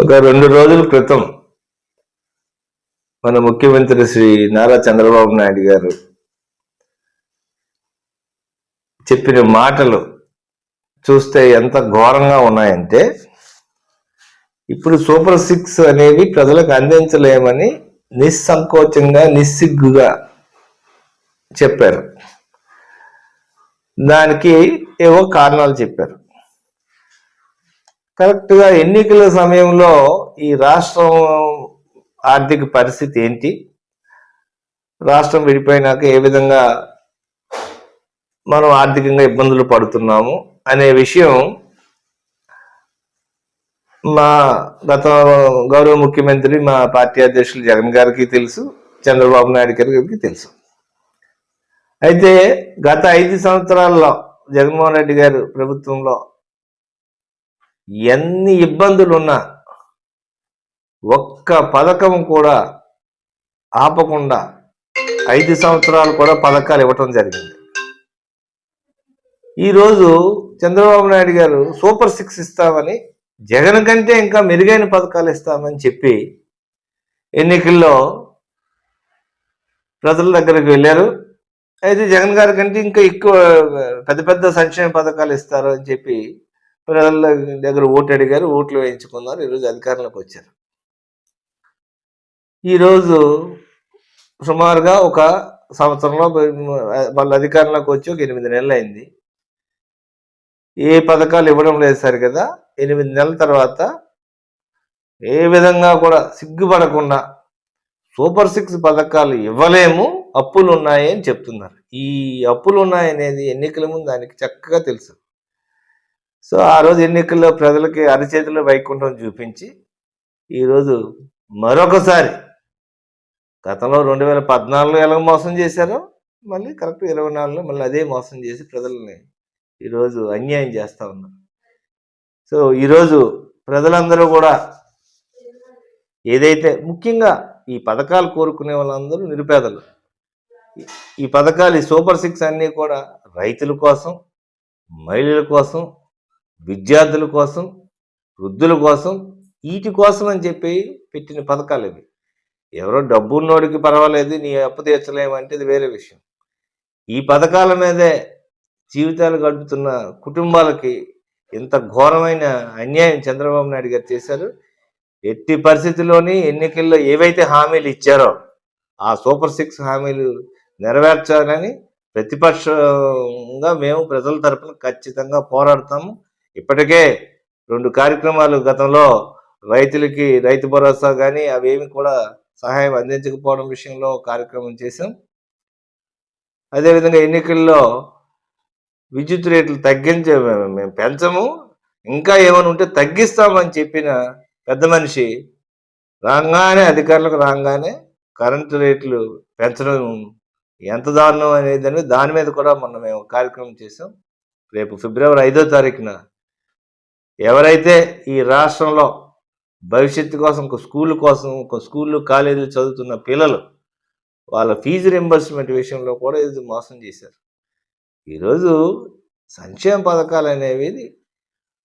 ఒక రెండు రోజుల క్రితం మన ముఖ్యమంత్రి శ్రీ నారా చంద్రబాబు నాయుడు గారు చెప్పిన మాటలు చూస్తే ఎంత ఘోరంగా ఉన్నాయంటే ఇప్పుడు సూపర్ సిక్స్ అనేవి ప్రజలకు అందించలేమని నిస్సంకోచంగా నిస్సిగ్గుగా చెప్పారు. దానికి ఏవో కారణాలు చెప్పారు. కరెక్ట్గా ఎన్నికల సమయంలో ఈ రాష్ట్రం ఆర్థిక పరిస్థితి ఏంటి? రాష్ట్రం విడిపోయినాక ఏ విధంగా మనం ఆర్థికంగా ఇబ్బందులు పడుతున్నాము అనే విషయం మా గత గౌరవ ముఖ్యమంత్రి మా పార్టీ అధ్యక్షులు జగన్ గారికి తెలుసు చంద్రబాబు నాయుడు గారికి తెలుసు. అయితే గత ఐదు సంవత్సరాల్లో జగన్మోహన్ రెడ్డి గారు ప్రభుత్వంలో ఎన్ని ఇబ్బందులు ఉన్నా ఒక్క పథకం కూడా ఆపకుండా ఐదు సంవత్సరాలు కూడా పథకాలు ఇవ్వటం జరిగింది. ఈరోజు చంద్రబాబు నాయుడు గారు సూపర్ సిక్స్ ఇస్తామని జగన్ కంటే ఇంకా మెరుగైన పథకాలు ఇస్తామని చెప్పి ఎన్నికల్లో ప్రజల దగ్గరికి వెళ్ళారు. అయితే జగన్ గారి కంటే ఇంకా ఎక్కువ పెద్ద పెద్ద సంక్షేమ పథకాలు ఇస్తారు అని చెప్పి ప్రజల దగ్గర ఓటు అడిగారు ఓట్లు వేయించుకున్నారు ఈరోజు అధికారంలోకి వచ్చారు. ఈరోజు సుమారుగా ఒక సంవత్సరంలో వాళ్ళ అధికారంలోకి వచ్చి ఒక ఎనిమిది నెలలు అయింది. ఏ పథకాలు ఇవ్వడం లేదు సరి కదా ఎనిమిది నెలల తర్వాత ఏ విధంగా కూడా సిగ్గుపడకుండా సూపర్ సిక్స్ పథకాలు ఇవ్వలేము అప్పులు ఉన్నాయి అని చెప్తున్నారు. ఈ అప్పులు ఉన్నాయనేది ఎన్నికల ముందు దానికి చక్కగా తెలుసు. సో ఆ రోజు ఎన్నికల్లో ప్రజలకి అరచేతిలో వైకుంఠం చూపించి ఈరోజు మరొకసారి గతంలో రెండు వేల పద్నాలుగులో ఎలా మోసం చేశారో మళ్ళీ కరెక్ట్ ఇరవై నాలుగులో మళ్ళీ అదే మోసం చేసి ప్రజల్ని ఈరోజు అన్యాయం చేస్తూ ఉన్నారు. సో ఈరోజు ప్రజలందరూ కూడా ఏదైతే ముఖ్యంగా ఈ పథకాలు కోరుకునే వాళ్ళందరూ నిరుపేదలు. ఈ పథకాలు ఈ సూపర్ సిక్స్ అన్నీ కూడా రైతుల కోసం మహిళల కోసం విద్యార్థుల కోసం వృద్ధుల కోసం వీటి కోసం అని చెప్పి పెట్టిన పథకాలు ఇవి. ఎవరో డబ్బు ఉన్నోడికి పర్వాలేదు నీ అప్పు తీర్చలేమంటే ఇది వేరే విషయం. ఈ పథకాల మీదే జీవితాలు గడుపుతున్న కుటుంబాలకి ఇంత ఘోరమైన అన్యాయం చంద్రబాబు నాయుడు గారు చేశారు. ఎట్టి పరిస్థితుల్లోని ఎన్నికల్లో ఏవైతే హామీలు ఇచ్చారో ఆ సూపర్ సిక్స్ హామీలు నెరవేర్చాలని ప్రతిపక్షంగా మేము ప్రజల తరపున ఖచ్చితంగా పోరాడతాము. ఇప్పటికే రెండు కార్యక్రమాలు గతంలో రైతులకి రైతు భరోసా కానీ అవేమి కూడా సహాయం అందించకపోవడం విషయంలో కార్యక్రమం చేశాం. అదేవిధంగా ఎన్నికల్లో విద్యుత్ రేట్లు తగ్గించే మేము పెంచము. ఇంకా ఏమైనా ఉంటే తగ్గిస్తామని చెప్పిన పెద్ద మనిషి రాగానే అధికారులకు రాగానే కరెంటు రేట్లు పెంచడం ఎంత దారుణం అనేది దాని మీద కూడా మొన్న మేము కార్యక్రమం చేసాం రేపు ఫిబ్రవరి ఐదో తారీఖున ఎవరైతే ఈ రాష్ట్రంలో భవిష్యత్తు కోసం ఒక స్కూల్ కోసం ఒక స్కూళ్ళు కాలేజీలు చదువుతున్న పిల్లలు వాళ్ళ ఫీజు రింబర్స్మెంట్ విషయంలో కూడా ఇది మోసం చేశారు. ఈరోజు సంక్షేమ పథకాలు అనేవి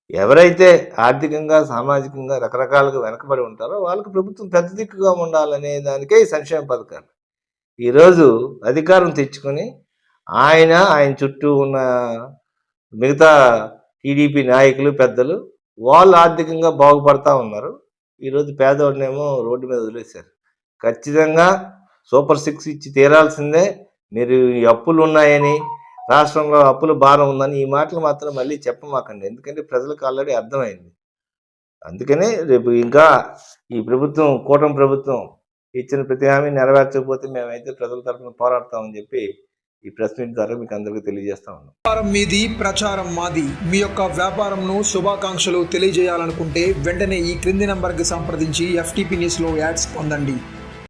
ఎవరైతే ఆర్థికంగా సామాజికంగా రకరకాలుగా వెనకబడి ఉంటారో వాళ్ళకి ప్రభుత్వం పెద్ద దిక్కుగా ఉండాలనే దానికే ఈ సంక్షేమ పథకాలు. ఈరోజు అధికారం తెచ్చుకొని ఆయన ఆయన చుట్టూ ఉన్న మిగతా టీడీపీ నాయకులు పెద్దలు వాళ్ళు ఆర్థికంగా బాగుపడతా ఉన్నారు. ఈరోజు పేదవాడినేమో రోడ్డు మీద వదిలేశారు. ఖచ్చితంగా సూపర్ సిక్స్ ఇచ్చి తీరాల్సిందే. మీరు ఈ అప్పులు ఉన్నాయని రాష్ట్రంలో అప్పుల భారం ఉందని ఈ మాటలు మాత్రం మళ్ళీ చెప్పమాకండి. ఎందుకంటే ప్రజలకు ఆల్రెడీ అర్థమైంది. అందుకనే రేపు ఇంకా ఈ ప్రభుత్వం కూటమి ప్రభుత్వం ఇచ్చిన ప్రతి హామీ నెరవేర్చకపోతే మేమైతే ప్రజల తరఫున పోరాడతామని చెప్పి ఈ ప్రెస్ మీట్ ద్వారా మీకు అందరికీ తెలియజేస్తా ఉన్నాం. వ్యాపారం మీది ప్రచారం మాది. మీ యొక్క వ్యాపారంను శుభాకాంక్షలు తెలియజేయాలనుకుంటే వెంటనే ఈ క్రింది నంబర్కి సంప్రదించి ఎఫ్టీపీ న్యూస్లో యాడ్స్ పొందండి.